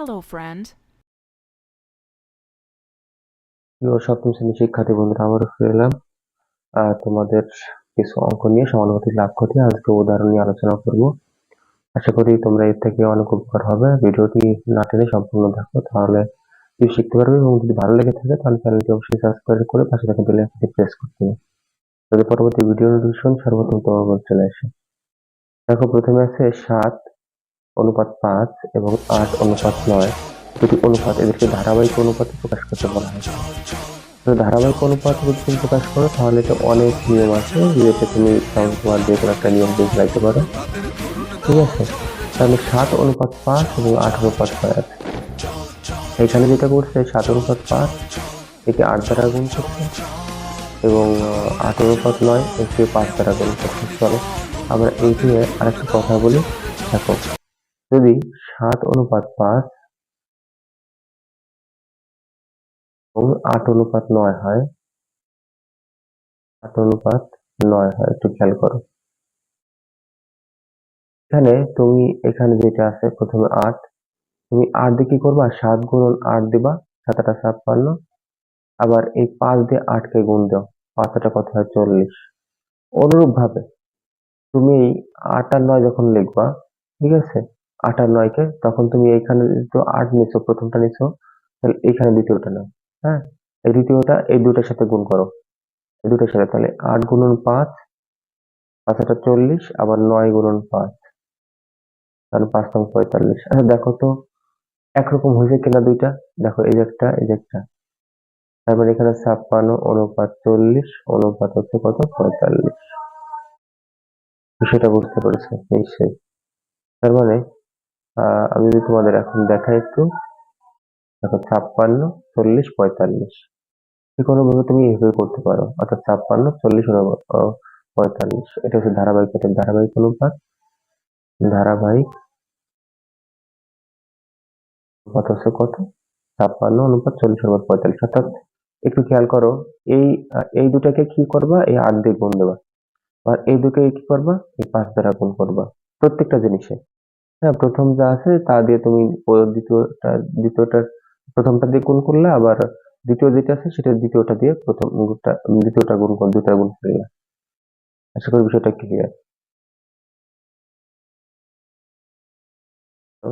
Hello, friend. প্রিয় সপ্তম শ্রেণির শিক্ষার্থী বন্ধুরা আবারও ফিরে এলাম। তোমাদের কিছু অঙ্ক নিয়ে সমানুপাতিক লাভ ক্ষতি আজকে উদাহরণ নিয়ে আলোচনা করব। আশা করি তোমরা এর থেকে অনেক উপকার হবে। ভিডিওটি না টেনে সম্পূর্ণ দেখো তাহলে কিছু শিখতে পারবে এবং যদি ভালো লেগে থাকে তাহলে চ্যানেলটি অবশ্যই সাবস্ক্রাইব করে পাশে থাকা বেল আইকনটি প্রেস করতে হবে। যদি পরবর্তী ভিডিও নোটিফিকেশন সর্বপ্রথম তোমার চলে আসে। দেখো প্রথমে আছে সাত। অনুপাত পাঁচ এবং আট অনুপাত নয়। দুটি অনুপাত এদেরকে ধারাবাহিক অনুপাতে প্রকাশ করতে বলা হয়। ধারাবাহিক অনুপাত যদি তুমি প্রকাশ করো, তাহলে তো অনেক নিয়ম আছে। যেটা তুমি তোমার যে কোনো একটা নিয়ম দিয়ে চালাইতে পারো। ঠিক আছে? তাহলে সাত অনুপাত পাঁচ এবং আট অনুপাত ছয় আছে। এখানে যেটা করছে, সাত অনুপাত পাঁচ, একে আট দ্বারা গুণ করছে এবং আট অনুপাত নয়, একে পাঁচ দ্বারা গুণ করছে। চলো, আমরা এই নিয়ে আরেকটা কথা বলি। দেখো যদি সাত অনুপাত পাঁচ এবং আট অনুপাত নয় হয়, আট অনুপাত নয় হয়, একটু খেয়াল করো। এখানে তুমি, এখানে যেটা আছে, প্রথমে আট। তুমি আট দিয়ে কি করবা? সাত গুণন আট দিবা সাতটা ছাপ্পান্ন। আবার এই পাঁচ দিয়ে আটকে গুণ দাও পাঁচটা কত হয়? চল্লিশ। অনুরূপ ভাবে তুমি আট আর নয় যখন লিখবা, ঠিক আছে? আট আর নয়কে তখন তুমি এইখানে তো আট নিছো, প্রথমটা নিছো, তাহলে এখানে দ্বিতীয়টা নাও হ্যাঁ? এই দ্বিতীয়টা, এই দুটার সাথে গুণ করো। এই দুটার সাথে, তাহলে আট গুণন পাঁচ পাঁচটা চল্লিশ, আবার নয় গুণন পাঁচ। তাহলে পাঁচ নং পঁয়তাল্লিশ। আচ্ছা দেখো তো, একরকম হয়েছে কিনা দুইটা? দেখো, এই একটা এই একটা। তারপর এখানে ছাপ্পান্ন, অনুপাত চল্লিশ, অনুপাত হচ্ছে কত? পঁয়তাল্লিশ। বিষয়টা বুঝতে পেরেছ? নিশ্চয়ই তার মানে আমি যদি তোমাদের এখন দেখাই একটু, দেখো ছাপ্পান্ন, চল্লিশ, পঁয়তাল্লিশ। যে কোনো ভাবে তুমি এইভাবে করতে পারো। অর্থাৎ ছাপ্পান্ন, চল্লিশ পঁয়তাল্লিশ। এটা হচ্ছে ধারাবাহিক এটা ধারাবাহিক অনুপাত। ধারাবাহিক অনুপাত হচ্ছে কত? ছাপ্পান্ন অনুপাত চল্লিশ অনুপাত পঁয়তাল্লিশ। অর্থাৎ একটু খেয়াল করো, এই এই দুটাকে কি করবা? এই আট দিয়ে গুণ দেবা। আর এই দুটোকে কি করবা? এই পাঁচ দ্বারা গুণ করবা। প্রত্যেকটা জিনিসে। হ্যাঁ প্রথম যা আছে তা দিয়ে তুমি ও দ্বিতীয়টা দ্বিতীয়টার প্রথমটা দিয়ে গুণ করলে আবার দ্বিতীয় যেটা আছে সেটা দ্বিতীয়টা দিয়ে প্রথম দ্বিতীয়টা গুণ কর দুটা গুণ করলে আশা করি বিষয়টা ক্লিয়ার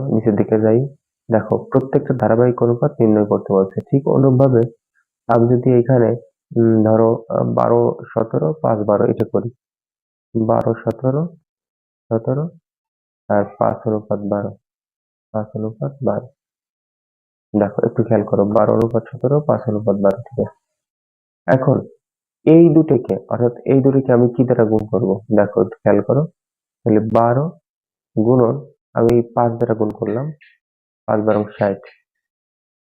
নিচের দিকে যাই। দেখো প্রত্যেকটা ধারাবাহিক অনুপাত নির্ণয় করতে বলছে। ঠিক অনুরূপভাবে আমি যদি এখানে উম, ধরো বারো সতেরো পাঁচ বারো এটা করি। বারো সতেরো সতেরো আর পাঁচ অনুপাত বারো। পাঁচ অনুপাত বারো। দেখো, একটু খেয়াল করো, বারো অনুপাত সতেরো, পাঁচ অনুপাত বারো, ঠিক আছে? এখন এই দুটোকে, অর্থাৎ এই দুটোকে আমি কি দ্বারা গুণ করব? দেখো, একটু খেয়াল করো, তাহলে বারো গুণন আমি পাঁচ দ্বারা গুণ করলাম, পাঁচ বারো ষাট।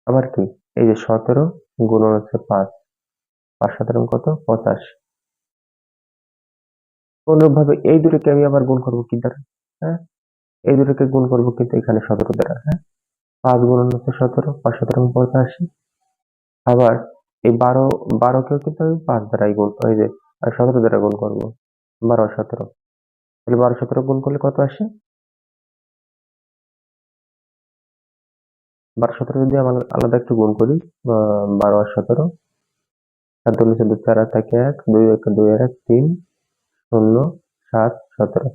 আবার কি? এই যে সতেরো গুণন হচ্ছে পাঁচ। পাঁচ সতেরো কত? পঁচাশ। অনুরূপভাবে এই দুটোকে আমি আবার গুণ করব কি দ্বারা? হ্যাঁ? এই দুটোকে গুণ করব কিন্তু এখানে সতেরো দ্বারা হ্যাঁ পাঁচ গুণ হচ্ছে সতেরো, পাঁচ সতেরো পঁচাশি আবার এই বারো, বারোকেও কিন্তু আমি পাঁচ দ্বারাই গুণ, এই যে সতেরো দ্বারা গুণ করব, বারো সতেরো। তাহলে বারো, সতেরো গুণ করলে কত আসে? বারো, সতেরো যদি আমরা আলাদা একটু গুণ করি বারো আর সতেরো সাত দুই চোদ্দ চার এক, দুই এক দুই, এক, তিন, শূন্য, সাত, সতেরো।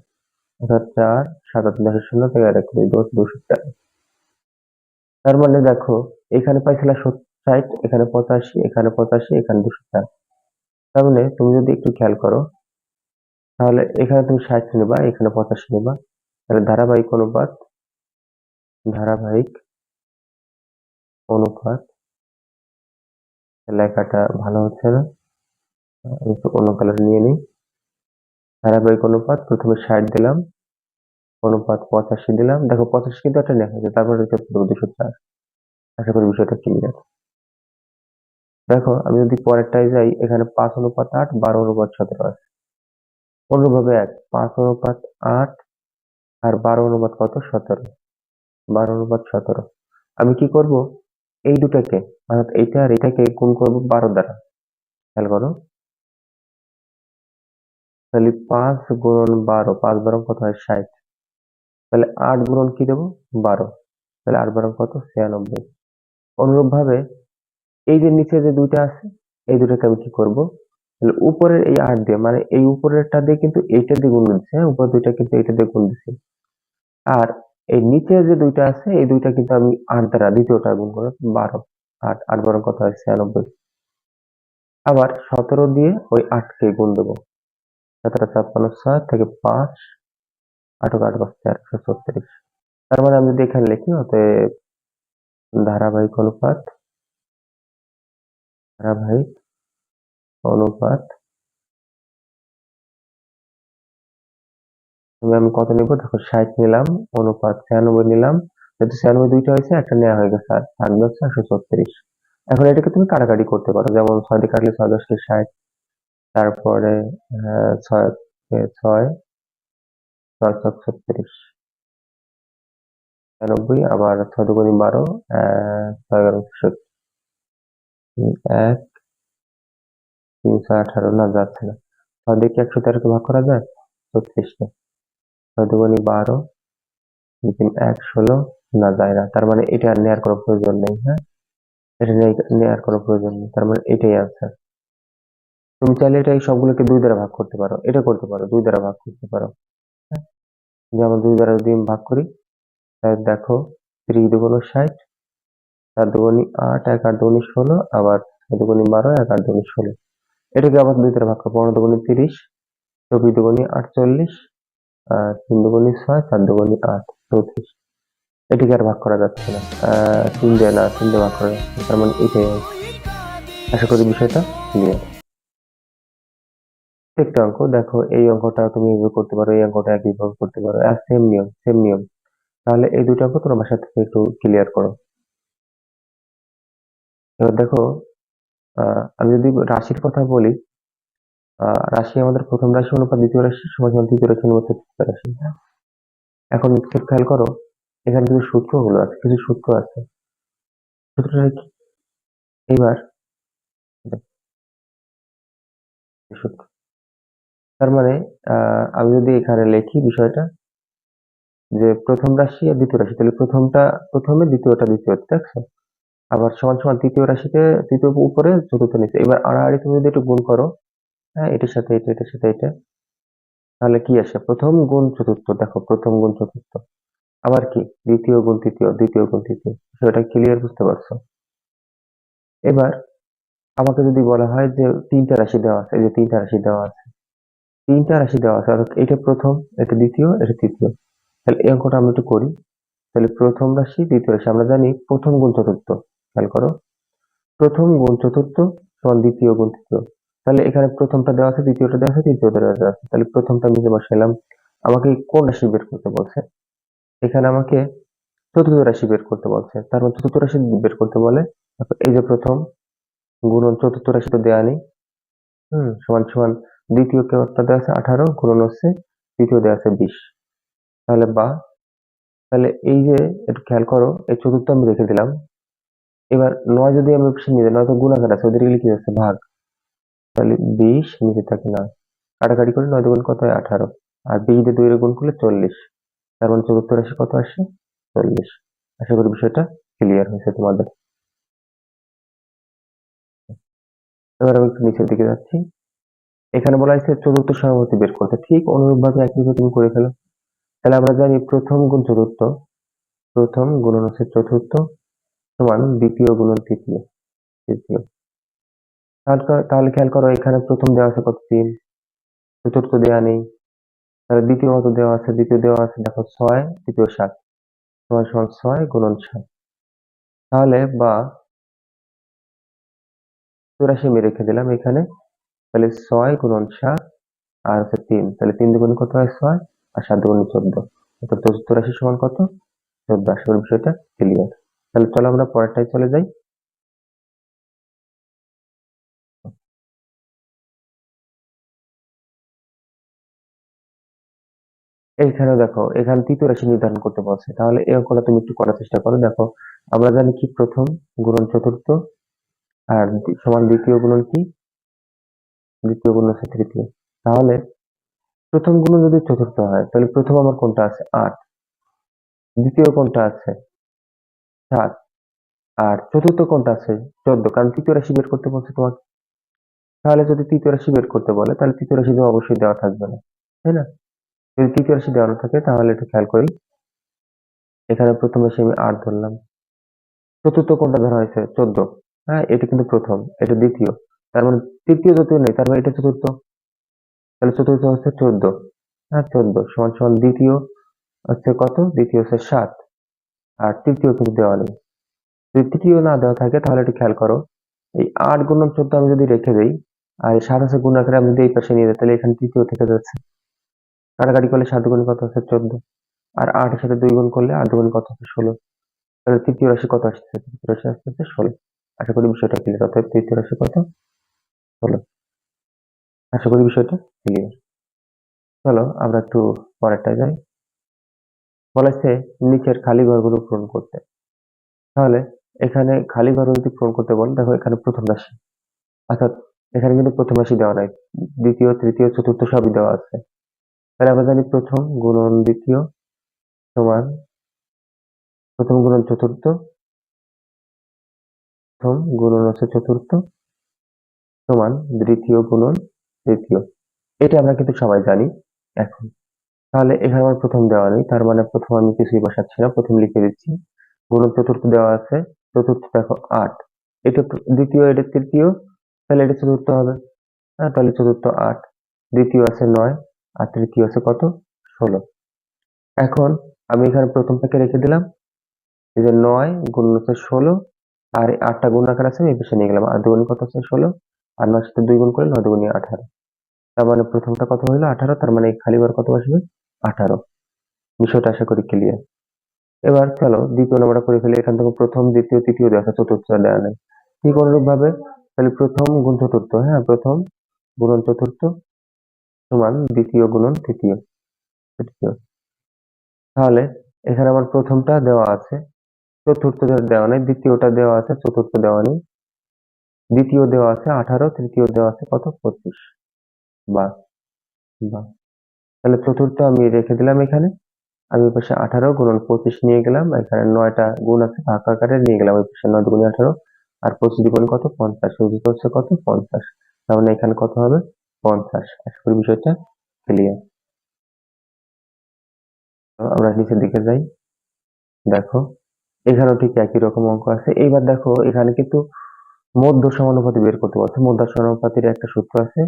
অর্থাৎ চার সাত আট দশের শূন্য থেকে আর এক দশ দুশো চার তার মানে দেখো, এখানে পাইছিলা ষাট, এখানে পঁচাশি এখানে পঁচাশি, এখানে দুশো চার তার মানে তুমি যদি একটু খেয়াল করো, তাহলে এখানে তুমি ষাট নেবা, এখানে পঁচাশি নেবা। তাহলে ধারাবাহিক অনুপাত ধারাবাহিক অনুপাত, লেখাটা ভালো হচ্ছে না। একটু অন্য কালার নিয়ে নিই। ধারাবাহিক অনুপাত, প্রথমে ষাট দিলাম। অনুপাত পঁচাশি দিলাম। দেখো, পঁচাশি কিন্তু একটা লেখা আছে, তারপরে হচ্ছে দুশো চার আশা করি বিষয়টা ক্লিয়ার দেখো, আমি যদি পরেরটায় যাই, এখানে পাঁচ অনুপাত আট, বারো অনুপাত সতেরো আছে। অনুরূপভাবে এক, পাঁচ অনুপাত আট আর বারো অনুপাত কত? সতেরো। বারো অনুপাত সতেরো। আমি কি করব? এই দুটাকে, অর্থাৎ এইটা আর এটাকে গুণ করব বারো দ্বারা। খেয়াল করো তাহলে পাঁচ গুণন বারো, পাঁচ বারো কত হয়? ষাট। তাহলে আট গুণন কি দেবো? বারো। তাহলে আট বারো কত? ছিয়ানব্বই। অনুরূপ ভাবে এই যে নিচে যে দুইটা আছে, এই দুটাকে আমি কি করব? তাহলে উপরের এই আট দিয়ে মানে এই উপরেরটা দিয়ে কিন্তু এইটা দিয়ে গুণ দিচ্ছে হ্যাঁ? উপর দুইটা কিন্তু এইটা দিয়ে গুণ দিচ্ছে। আর এই নিচে যে দুইটা আছে, এই দুইটা কিন্তু আমি আট দ্বারা, দ্বিতীয়টা গুণ করে, বারো। আট আট বারো কত হয়? ছিয়ানব্বই। আবার সতেরো দিয়ে ওই আটকে গুণ দেবো। সতেরো, ছাপ্পান্ন ছয় থেকে পাঁচ আটক আট পাঁচ চারশো ছত্রিশ। তার মানে আমি যদি এখানে লিখি অতএব ধারাবাহিক অনুপাত ধারাবাহিক অনুপাত আমি কত নিব? দেখো ষাট নিলাম অনুপাত ছিয়ানব্বই নিলাম। যেহেতু ছিয়ানব্বই দুইটা হয়েছে একটা নেওয়া হয়ে গেছে আর থাকবে হচ্ছে একশো ছত্রিশ। এখন এটাকে তুমি কাটাকাটি করতে পারো যেমন ছয় দিয়ে কাটলে ছয় দশকে ষাট তারপরে আহ, ছয় ছয় ছয় ছত্রিশ ছিয়ানব্বই আবার ছয় দুগুণি বারো ছয় এক, তিনশো আঠারো, না যাচ্ছে না ছয় দিয়ে কি একশো তেরোকে ভাগ করা যায় ছয় দুগুণি বারো এক, ষোলো, না, যায় না। তার মানে এটা নেওয়ার কোনো প্রয়োজন নেই হ্যাঁ? এটা নেওয়ার কোনো প্রয়োজন নেই। তার মানে এটাই আনসার তুমি চাইলে এটা এই সবগুলোকে দুই দ্বারা ভাগ করতে পারো। এটা করতে পারো, দুই দ্বারা ভাগ করতে পারো? যেমন দুই দ্বারা যদি ভাগ করি তাহলে দেখো ত্রিশ দুগুণ ষাট, চার দুগুণি আট, এক আট দুগুণি ষোলো, আবার ছয় দুগুণি বারো, এক আট দুগুণি ষোলো। এটাকে আবার দুই দ্বারা ভাগ করো পনেরো দুগুণি তিরিশ, চব্বিশ দুগুণি আটচল্লিশ, আর তিন দুগুণি ছয়, চার দুগুণি আট, চৌত্রিশ। এটিকে আর ভাগ করা যাচ্ছে না। তিন দিয়ে না, তিন দিয়ে ভাগ করা যাচ্ছে। তার মানে এটাই আশা করি বিষয়টা ক্লিয়ার একটা অঙ্ক, দেখো এই অঙ্কটা তুমি এইভাবে করতে পারো, এই অঙ্কটা একইভাবে করতে পারো, আর সেম নিয়ম সেম নিয়ম। তাহলে এই দুটো অঙ্ক তোমার বাসা থেকে একটু ক্লিয়ার করো। এবার দেখো আমি যদি রাশির কথা বলি রাশি আমাদের প্রথম রাশি অনুপাত দ্বিতীয় রাশি সমান তৃতীয় রাশি অনুপাত চতুর্থ রাশি। এখন একটু খেয়াল করো, এখানে কিছু সূত্রগুলো আছে, কিছু সূত্র আছে। সূত্রটা কি? এবার সূত্র। তার মানে আমি যদি এখানে লিখি বিষয়টা, যে প্রথম রাশি আর দ্বিতীয় রাশি, তাহলে প্রথমটা, প্রথমে দ্বিতীয়টা দ্বিতীয় দেখছ? আবার সমান সমান তৃতীয় রাশিতে, তৃতীয় উপরে, চতুর্থ নিচে। এবার আড়াআড়ি তুমি যদি একটু গুণ করো হ্যাঁ এটার সাথে, এটা, এটার সাথে, এটা, তাহলে কি আসে? প্রথম গুণ চতুর্থ, দেখো, প্রথম গুণ চতুর্থ। আবার কি? দ্বিতীয় গুণ তৃতীয়, দ্বিতীয় গুণ তৃতীয়। সেটা ক্লিয়ার বুঝতে পারছ? এবার, আমাকে যদি বলা হয় যে তিনটা রাশি দেওয়া আছে, এই যে তিনটা রাশি দেওয়া আছে তিনটা রাশি দেওয়া আছে। অর্থাৎ এটা প্রথম, এটা দ্বিতীয়, এটা তৃতীয়। তাহলে এই অঙ্কটা আমরা একটু করি। তাহলে প্রথম রাশি, দ্বিতীয় রাশি। আমরা জানি প্রথম গুণ চতুর্থ। খেয়াল করো। প্রথম গুণ চতুর্থ সমান দ্বিতীয় গুণ তৃতীয়। তাহলে এখানে প্রথমটা দেওয়া আছে, দ্বিতীয়টা দেওয়া আছে, তৃতীয়টা দেওয়া আছে। তাহলে প্রথমটা নিচে বসাইলাম আমাকে কোন রাশি বের করতে বলছে? এখানে আমাকে চতুর্থ রাশি বের করতে বলছে। তার মানে চতুর্থ রাশি বের করতে বলে এই যে প্রথম গুণন চতুর্থ রাশি তো দেওয়া নেই। হম, সমান সমান দ্বিতীয় কেওয়ারটা দেওয়া আছে আঠারো, গুণন হচ্ছে তৃতীয় দেওয়া আছে বিশ। তাহলে বা, তাহলে এই যে একটু খেয়াল করো, এই চতুর্থ আমি রেখে দিলাম। এবার নয় যদি আমি অপশন নিতে নয় তো গুণাকার আছে ওদের লিখে যাচ্ছে ভাগ। তাহলে বিশ, নিচে থাকে না কাটাকাটি করে নয় দুগুণ কত হয়? আঠারো। আর বিশ দিয়ে দুই গুণ করলে চল্লিশ। তার মানে চতুর্থ রাশি কত আসে? চল্লিশ। আশা করি বিষয়টা ক্লিয়ার হয়েছে তোমাদের। এবার আমি একটু নিচের দিকে যাচ্ছি। এখানে বলা হয়েছে চতুর্থ সহমতি বের করতে। ঠিক অনুরূপভাবে একইভাবে তুমি করে ফেলো। তাহলে আমরা জানি প্রথম গুণ চতুর্থ। প্রথম গুণন হচ্ছে চতুর্থ সমান দ্বিতীয় গুণন তৃতীয়। তৃতীয়। তাহলে খেয়াল করো, এখানে প্রথম দেওয়া আছে কত তিন? চতুর্থ দেওয়া নেই। তাহলে দ্বিতীয় কত দেওয়া আছে, দ্বিতীয় দেওয়া আছে, দেখো ছয় তৃতীয় সাত। সমান সমান ছয় গুণন সাত। তাহলে বা চুরাশি আমি রেখে দিলাম এখানে। তাহলে ছয় গুণন সাত আর হচ্ছে তিন। তাহলে তিন দুগুণ কত হয়? ছয় আর সাত দুগুণ চোদ্দ। চৌরাশি সমান কত? চোদ্দ। আশা বিষয়টা ক্লিয়ার তাহলে চলো আমরা পরেরটাই চলে যাই। এইখানে দেখো, এখানে তৃতীয় রাশি নির্ধারণ করতে বলছে। তাহলে এই অঙ্কটা তুমি একটু করার চেষ্টা করো। দেখো, আমরা জানি কি প্রথম? গুণন চতুর্থ। আর সমান দ্বিতীয় গুণন কি? দ্বিতীয় গুণন হচ্ছে তৃতীয়। তাহলে প্রথম গুণ যদি চতুর্থ হয়, তাহলে প্রথম আমার কোনটা আছে? আট। দ্বিতীয় কোনটা আছে? সাত। আর চতুর্থ কোনটা আছে? চোদ্দ। কারণ তৃতীয় রাশি বের করতে বলছে তোমাকে। তাহলে যদি তৃতীয় রাশি বের করতে বলে, তাহলে তৃতীয় রাশি অবশ্যই দেওয়া থাকবে না। তাই না? যদি তৃতীয় রাশি দেওয়া থাকে, তাহলে একটু খেয়াল করি। এখানে প্রথম রাশি আমি আট ধরলাম। চতুর্থ কোনটা ধরা হয়েছে? চোদ্দ। হ্যাঁ এটা কিন্তু প্রথম, এটা দ্বিতীয়। তার মানে তৃতীয় যদিও নেই, তার মানে এটা চতুর্থ। তাহলে চতুর্থ হচ্ছে চোদ্দ। হ্যাঁ চোদ্দ সমান সমান দ্বিতীয় হচ্ছে কত? দ্বিতীয় হচ্ছে সাত। আর তৃতীয় কিন্তু দেওয়া নেই। যদি তৃতীয় না দেওয়া থাকে, তাহলে একটু খেয়াল করো, এই আট গুণন চোদ্দ আমি যদি রেখে দেই, আর সাত আছে গুণ আকারে আমি যদি এই পাশে নিয়ে যাই, তাহলে এখানে তৃতীয় থেকে যাচ্ছে। কাটাকাটি করলে সাত গুণ কত হচ্ছে চোদ্দ? আর আটের সাথে দুই গুণ করলে আট গুণ কত হচ্ছে ষোলো? তাহলে তৃতীয় রাশি কত আসছে? তৃতীয় রাশি আসতে হচ্ছে ষোলো। আশা করি বিষয়টা ক্লিয়ার অর্থাৎ তৃতীয় রাশি কত? ষোলো আশা করি বিষয়টা ক্লিয়ার চলো, আমরা একটু পরেরটায় যাই। বলেছে নিচের খালি ঘরগুলো পূরণ করতে। তাহলে এখানে খালি ঘর যদি পূরণ করতে বলে দেখো এখানে প্রথম রাশি। অর্থাৎ এখানে কিন্তু প্রথম রাশি দেওয়া নাই, দ্বিতীয়, তৃতীয়, চতুর্থ সবই দেওয়া আছে। তাহলে আমরা জানি প্রথম গুণন দ্বিতীয় সমান প্রথম গুণন চতুর্থ, প্রথম গুণন হচ্ছে চতুর্থ সমান দ্বিতীয় গুণন তৃতীয়। এটা আমরা কিন্তু সবাই জানি এখন। তাহলে এখানে আমার প্রথম দেওয়া নেই, তার মানে প্রথম আমি কিছুই বসাচ্ছি না, প্রথম লিখে দিচ্ছি। গুণন চতুর্থ দেওয়া আছে, চতুর্থ দেখো আট। এটা দ্বিতীয়, এটা তৃতীয়, তাহলে এটা চতুর্থ হবে। হ্যাঁ তাহলে চতুর্থ আট, দ্বিতীয় আছে নয়, আর তৃতীয় আছে কত? ষোলো। এখন আমি এখানে প্রথমটাকে রেখে দিলাম, এই যে নয় গুণ হচ্ছে ষোলো, আর আটটা গুণ আকার আছে, আমি এই পাশে নিয়ে গেলাম। আর দুগুণ কত হচ্ছে? ষোলো। আর নয় সাথে দুই গুণ করলে নয় দুগুণে আঠারো। তার মানে প্রথমটা কত হইল আঠারো, তার মানে খালি ঘর কত আসবে আঠারো। বিষয়টা আশা করি ক্লিয়ার এবার চলো, দ্বিতীয় নম্বরটা করে ফেলি। এখান থেকে প্রথম, দ্বিতীয়, তৃতীয় আছে, চতুর্থ দেওয়া নেই। ঠিক অনুরূপ ভাবে তাহলে প্রথম গুণ চতুর্থ হ্যাঁ? প্রথম গুণন চতুর্থ সমান দ্বিতীয় গুণন তৃতীয়। তৃতীয়। তাহলে এখানে আমার প্রথমটা দেওয়া আছে, চতুর্থ দেওয়া নেই, দ্বিতীয়টা দেওয়া আছে, চতুর্থ দেওয়া নেই। দ্বিতীয় দেওয়া আছে আঠারো, তৃতীয় দেওয়া আছে কত? পঁচিশ। বা বা তাহলে চতুর্থ আমি রেখে দিলাম এখানে। আমি ওই পাশে আঠারো গুণন পঁচিশ নিয়ে গেলাম, এখানে নয়টা গুণ আছে, ভাগ আকারে নিয়ে গেলাম, ওই পাশে নয় দুগুণে আঠারো। আর পঁচিশ দ্বিগুণ কত? পঞ্চাশ। ওই হচ্ছে কত? পঞ্চাশ। তার মানে এখানে কত হবে? পঞ্চাশ। আশা করি বিষয়টা ক্লিয়ার আমরা নিচের দিকে যাই। দেখো, এখানেও ঠিক একই রকম অঙ্ক আছে। এইবার দেখো, এখানে কিন্তু মধ্য সমানুপাতি বের করতে বলছে মধ্য সমানুপাতির একটা সূত্র আছে।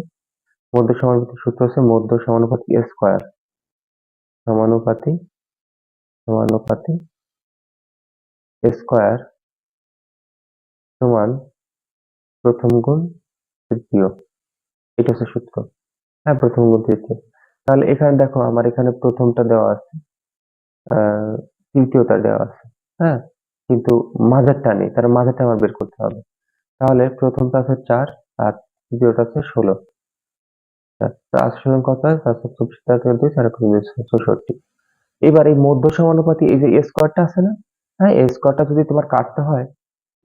মধ্য সমানুপাতির সূত্র আছে মধ্য সমানুপাতি স্কোয়ার সমানুপাতি সমানুপাতি স্কোয়ার সমান প্রথম গুণ তৃতীয়। এটা হচ্ছে সূত্র। হ্যাঁ প্রথম গুণ তৃতীয়। তাহলে এখানে দেখো, আমার এখানে প্রথমটা দেওয়া আছে তৃতীয়টা দেওয়া আছে। হ্যাঁ কিন্তু মাঝারটা নেই তার মাঝারটা আমার বের করতে হবে। তাহলে প্রথমটা আছে চার আর তৃতীয়টা আছে ষোলো। আসলে কত? হয় চারশো চব্বিশ টাকা দুই চার চৌষট্টি। এবার এই মধ্য সমানুপাতি এই যে স্কোয়ারটা আছে না? হ্যাঁ এই স্কোয়ারটা যদি তোমার কাটতে হয়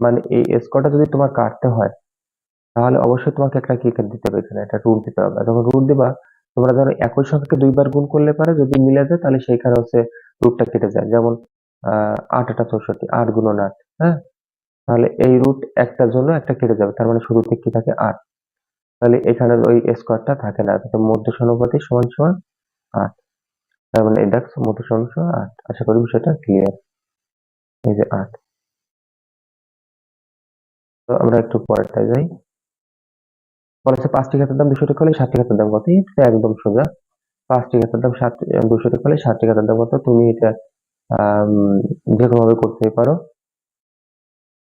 মানে এই স্কোয়ারটা যদি তোমার কাটতে হয়, তাহলে অবশ্যই তোমাকে একটা কি দিতে হবে এখানে, একটা রুট দিতে হবে। যখন রুট দিবা, তোমরা ধরো একই সংখ্যাকে দুইবার গুণ করলে পারে, যদি মিলে যায়, তাহলে সেইখানে হচ্ছে রুটটা কেটে যায়। যেমন আট আটা চৌষট্টি, আট গুণন আট হ্যাঁ? তাহলে এই রুট একটার জন্য একটা কেটে যাবে, তার মানে শুরুতে কি থাকে আট। তাহলে এখানে ওই স্কোয়ারটা থাকে না মধ্য সমানুপাতি সমান সমান আট। তার মানে এটা মধ্য সমান সমান আট। আশা করি বিষয়টা ক্লিয়ার এই যে আট। তো আমরা একটু পরেরটায় যাই। বলেছে পাঁচটি খাতার দাম দুশো টাকা হলে ষাটটি খাতার দাম কত? এটা একদম সোজা। পাঁচটি খাতার দাম সাত দুশো টাকা হলে ষাটটি খাতার দাম কত? তুমি এটা যে কোনোভাবে করতে পারো।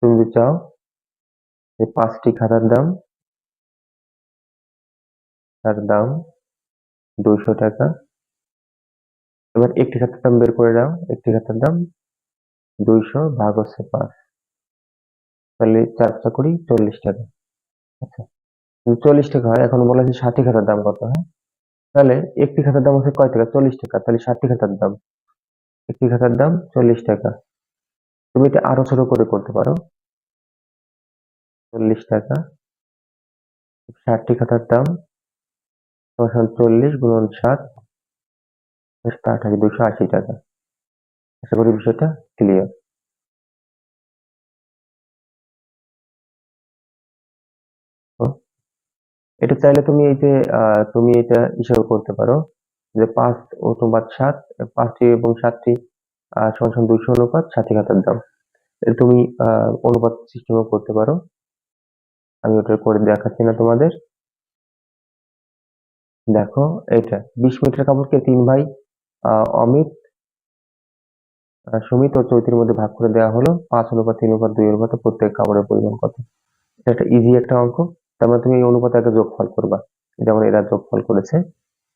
তুমি চাও যে পাঁচটি খাতার দাম, তার দাম দুইশো টাকা। এবার একটি খাতার দাম বের করে দাও, একটি খাতার দাম দুইশো ভাগ হচ্ছে পাঁচ। তাহলে চারটা করি চল্লিশ টাকা। আচ্ছা চল্লিশ টাকা হয়, এখন বলা আছে ষাটটি খাতার দাম কত, হয়? তাহলে একটি খাতার দাম হচ্ছে কয় টাকা? চল্লিশ টাকা। তাহলে ষাটটি খাতার দাম, একটি খাতার দাম চল্লিশ টাকা। তুমি এটা আরও ছোট করে করতে পারো। চল্লিশ টাকা। ষাটটি খাতার দাম। ছশো চল্লিশ গুণন সাত আঠাশ দুশো আশি টাকা। আশা করি বিষয়টা ক্লিয়ার এটা চাইলে তুমি এই যে তুমি এটা হিসাব করতে পারো যে পাঁচ ও তোমার সাত, পাঁচটি এবং সাতটি সমান সমান দুইশো অনুপাত ষাটি ঘাতের দাম। তুমি অনুপাত সিস্টেমও করতে পারো। আমি ওটা করে দেখাচ্ছি না তোমাদের। দেখো এটা বিশ মিটার কাপড়কে তিন ভাই অমিত সুমিত ও চৈতির মধ্যে ভাগ করে দেওয়া হলো। পাঁচ অনুপাত, তিন অনুপাত, দুই অনুপাতে প্রত্যেক কাপড়ের পরিমাণ কত? একটা ইজি একটা অঙ্ক। তার মানে তুমি এই অনুপাতে আগে যোগফল করবা। যেমন এরা যোগফল করেছে।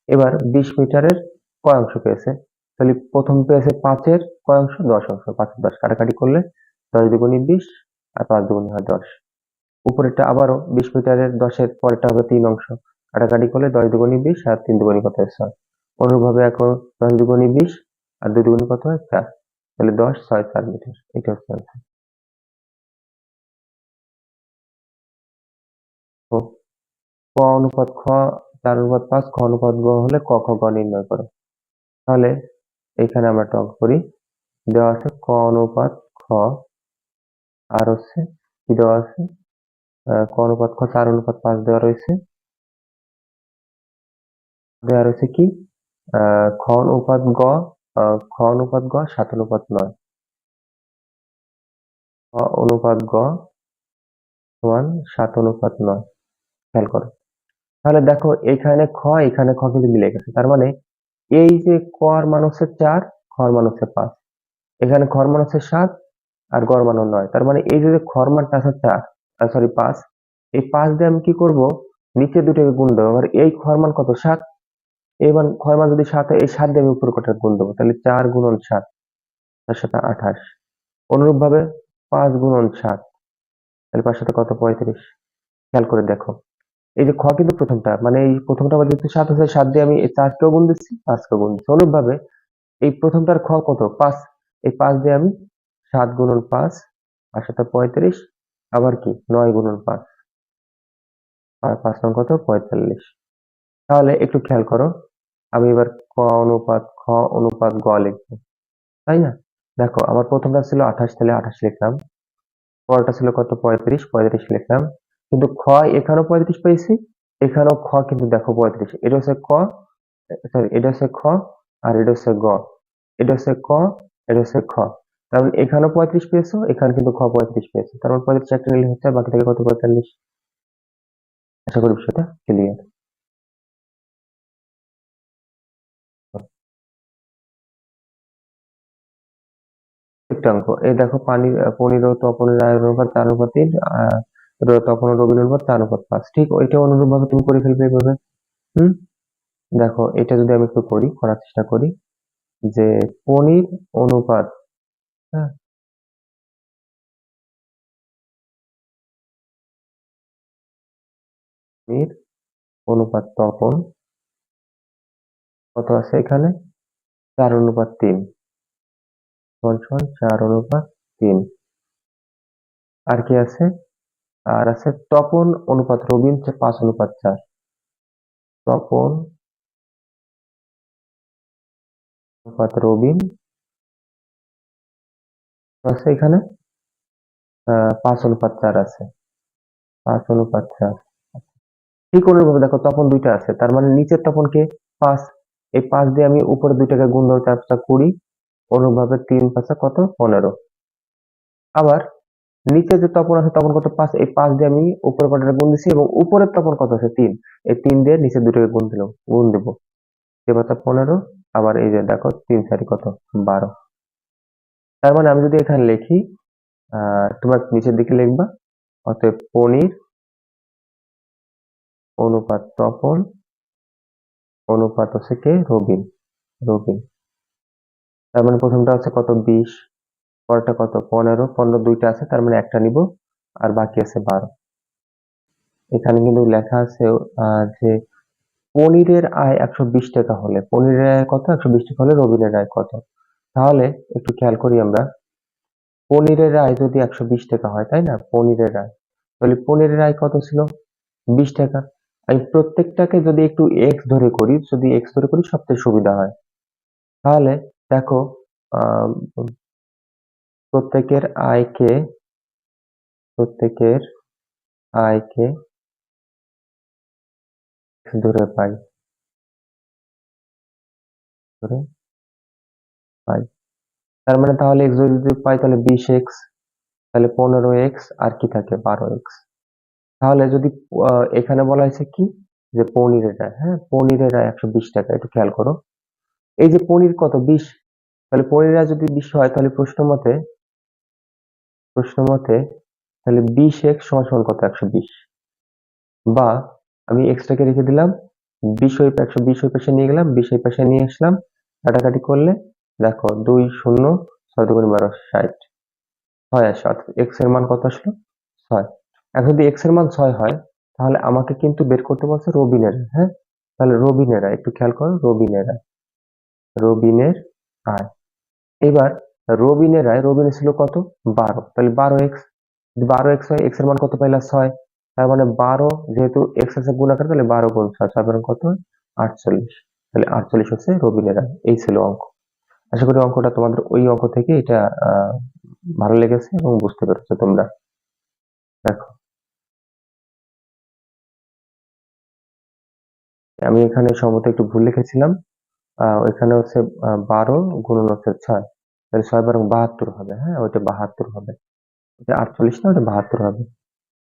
এবার বিশ মিটারের কয় অংশ পেয়েছে? তাহলে প্রথম পেয়েছে পাঁচের কয় অংশ? দশ অংশ। পাঁচের দশ। কাটাকাটি করলে দশ দুগুণী বিশ আর পাঁচ দুগুণী হয় দশ। উপরেরটা আবারও বিশ মিটারের দশের পরেরটা হবে তিন অংশ। কাটাকাটি করলে দশ দুগুণী বিশ আর তিন দুগুণী কত হয় ছয়। অনুরূপভাবে এখন দশ দুগুণী বিশ আর দুই দুগুণী কত হয় চার। তাহলে দশ, ছয়, চার মিটার। এটা হচ্ছে। তো ক অনুপাত খ চার অনুপাত পাঁচ। খ অনুপাত গ হলে ক, খ, গ নির্ণয় করো। তাহলে এখানে আমরা অঙ্ক করি। দেওয়া আছে ক অনুপাত খ। আর হচ্ছে কি দেওয়া আছে? ক অনুপাত খ, চার অনুপাত পাঁচ দেওয়া রয়েছে। দেওয়া রয়েছে কি? খ অনুপাত গ খ অনুপাত গ, সাত অনুপাত নয়। খ অনুপাত গ সমান সাত অনুপাত নয়। খেয়াল করো। তাহলে দেখো এখানে খ এখানে খ কিন্তু মিলে গেছে। তার মানে এই যে কর মান হচ্ছে চার খর মান হচ্ছে পাঁচ। এখানে খর মান হচ্ছে সাত আর গড় মান নয়। তার মানে এই যে খর মানটা আছে চার সরি পাঁচ, এই পাঁচ দিয়ে আমি কি করব? নিচে দুটোকে গুণ দেবো। এবার এই খর মান কত? সাত। এই খর মান যদি সাত এই সাত দিয়ে আমি উপর কটা গুণ দেবো? তাহলে চার গুণন সাত, তার সাথে আঠাশ। অনুরূপ ভাবে পাঁচ গুণন সাত। তাহলে পাঁচ সাথে কত? পঁয়ত্রিশ। খেয়াল করে দেখো। এই যে খ কিন্তু প্রথমটা মানে এই প্রথমটা আমার যেহেতু সাত হচ্ছে সাত দিয়ে আমি এই চারকেও গুণ দিচ্ছি, পাঁচকেও গুণ দিচ্ছি। অনুরূপ ভাবে এই প্রথমটার খ কত? পাঁচ। এই পাঁচ দিয়ে আমি সাত গুণন পাঁচ, আর সাথে পঁয়ত্রিশ, আবার কি? নয় গুণন পাঁচ। আর পাঁচ নং কত? পঁয়তাল্লিশ। তাহলে একটু খেয়াল করো, আমি এবার ক অনুপাত, খ অনুপাত গ লিখব, তাই না? দেখো, আমার প্রথমটা ছিল আঠাশ, তাহলে আঠাশ লিখলাম। পরটা ছিল কত? পঁয়ত্রিশ পঁয়ত্রিশ লিখলাম। কিন্তু খ এখানেও পঁয়ত্রিশ পেয়েছি এখানেও খ কিন্তু দেখো পঁয়ত্রিশ। এটা হচ্ছে ক সরি এটা হচ্ছে খ আর এটা হচ্ছে গ। এটা হচ্ছে ক, এটা হচ্ছে খ। তার মানে এখানেও পঁয়ত্রিশ পেয়েছ, এখানে কিন্তু খ পঁয়ত্রিশ পেয়েছ। তার মানে পঁয়ত্রিশ একটা নিলে হচ্ছে বাকি থেকে কত পঁয়তাল্লিশ? আশা করি বিষয়টা ক্লিয়ার একটা অঙ্ক। এই দেখো পানি পনির ও তপনের আয়ের অনুপাত চার অনুপাত ও রবির অনুপাত চার অনুপাত পাঁচ ঠিক ওইটা অনুরূপ ভাবে তুমি করে ফেলবে এইভাবে হুম? দেখো, এটা যদি আমি একটু করি, করার চেষ্টা করি, যে পনির অনুপাত হ্যাঁ? পনির অনুপাত তপন, কত আছে এখানে? চার অনুপাত তিন। সমান চার অনুপাত তিন। আর কি আছে? আর আছে তপন অনুপাত, রবিন পাঁচ অনুপাত চার। তপন অনুপাত, রবিন আছে এখানে? পাঁচ অনুপাত চার আছে। পাঁচ অনুপাত চার। ঠিক অনুরূপভাবে দেখো, তপন দুইটা আছে। তার মানে নিচের তপনকে পাঁচ, এই পাঁচ দিয়ে আমি উপরে দুইটাকে গুণ ধরো চার পাঁচটা কুড়ি অনুরূপভাবে তিন পাঁচা কত? পনেরো। আবার নিচে যে তপন আছে, তপন কত? পাঁচ, এই পাঁচ দিয়ে আমি উপরে কটাটা গুণ দিছি এবং উপরের তপন কত আছে? তিন। এই তিন দিয়ে নিচে দুটোকে গুণ দিলাম, গুণ দিব। এবার তা পনেরো, আবার এই যে দেখো, তিন, চারি কত? বারো। তার মানে আমি যদি এখানে লিখি তোমার নিচের দিকে লিখবা, অতএব পনির, অনুপাত তপন, অনুপাত হচ্ছে কে? রবিন রবিন। তার মানে প্রথমটা হচ্ছে কত? বিশ। পরেরটা কত? পনেরো। পনেরো দুইটা আছে, তার মানে একটা নিব, আর বাকি আছে বারো। এখানে কিন্তু লেখা আছে যে পনিরের আয় একশো বিশ টাকা হলে, পনিরের আয় কত? একশো বিশ টাকা হলে রবিনের আয় কত? তাহলে একটু খেয়াল করি আমরা, পনিরের আয় যদি একশো বিশ টাকা হয়, তাই না? পনিরের আয়। তাহলে পনিরের আয় কত ছিল? বিশ টাকা। আমি প্রত্যেকটাকে যদি একটু এক্স ধরে করি, যদি এক্স ধরে করি, সবচেয়ে সুবিধা হয়। তাহলে দেখো প্রত্যেকের আয়কে প্রত্যেকের আয়কে ধরে পাই। পাই। তার মানে তাহলে এক্স যদি পাই, তাহলে বিশ এক্স তাহলে পনেরো এক্স আর কি থাকে? বারো এক্স তাহলে যদি এখানে বলা হয়েছে কি? যে পনিরের হ্যাঁ? পনিরের রায় একশো বিশ টাকা, একটু খেয়াল করো। এই যে পনির কত? বিশ। তাহলে পনির যদি বিশ হয়, তাহলে প্রশ্ন মতে প্রশ্ন মতে, তাহলে বিশ এক্স সমান সমান কত? একশো বিশ। বা আমি এক্সটাকে রেখে দিলাম, বিশ ওই একশো বিশ ওই পাশে নিয়ে গেলাম, বিশ ওই পাশে নিয়ে আসলাম, কাটাকাটি করলে দেখো দুই শূন্য ছয় দুগুণ বারো ষাট। ছয় আসে, অর্থাৎ এক্সের মান কত আসলো? ছয়। এখন যদি এক্সের মান ছয় হয়, তাহলে আমাকে কিন্তু বের করতে বলছে রবিনের হ্যাঁ? তাহলে রবিনের একটু খেয়াল করো, রবিনের রবিনের আয়। এবার রবিনের আয় রবিনের ছিল কত? বারো। তাহলে বারো এক্স বারো এক্স হয় এক্সের মান কত পাইলা ছয়। তার মানে বারো যেহেতু এক্স আছে গুণাকার, তাহলে বারো গুণ ছয় ছয় বারো কত? আটচল্লিশ। তাহলে আটচল্লিশ হচ্ছে রবিনের রায়। এই ছিল অঙ্ক। আশা করি অঙ্কটা তোমাদের ওই অঙ্ক থেকে এটা ভালো লেগেছে এবং বুঝতে পেরেছ তোমরা। দেখো। আমি এখানে সম্ভবত একটু ভুল লিখেছিলাম। ওইখানে হচ্ছে বারো গুণন হচ্ছে ছয়। তাহলে ছয় বারো বাহাত্তর হবে হ্যাঁ? ওইটা বাহাত্তর হবে। ওটা আটচল্লিশ না ওটা বাহাত্তর হবে।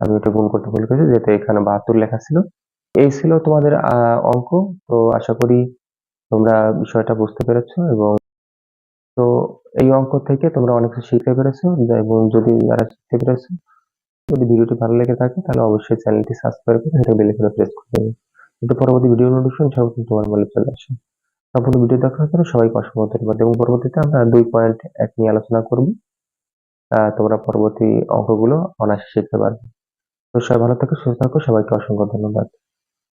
আমি ওটা গুণ করতে ভুল করেছি, যেহেতু এখানে বাহাত্তর লেখা ছিল। এই ছিল তোমাদের অঙ্ক। তো আশা করি তোমরা বিষয়টা বুঝতে পেরেছ এবং তো এই অঙ্ক থেকে তোমরা অনেক কিছু শিখতে পেরেছ। এবং যদি যারা শিখতে পেরেছ, যদি ভিডিওটি ভালো লেগে থাকে, তাহলে অবশ্যই চ্যানেলটি সাবস্ক্রাইব করে সেটা বেল প্রেস করে দেবে কিন্তু পরবর্তী ভিডিও নোটিফিকেশন সর্বপ্রথম তোমার মোবাইলে চলে আসে। সম্পূর্ণ ভিডিও দেখার জন্য সবাইকে অসংখ্য ধন্যবাদ। এবং পরবর্তীতে আমরা দুই পয়েন্ট এক নিয়ে আলোচনা করব। তোমরা পরবর্তী অঙ্কগুলো অনায়াসে শিখতে পারবে। তো সবাই ভালো থাকো, সুস্থ থাকো, সবাইকে অসংখ্য ধন্যবাদ।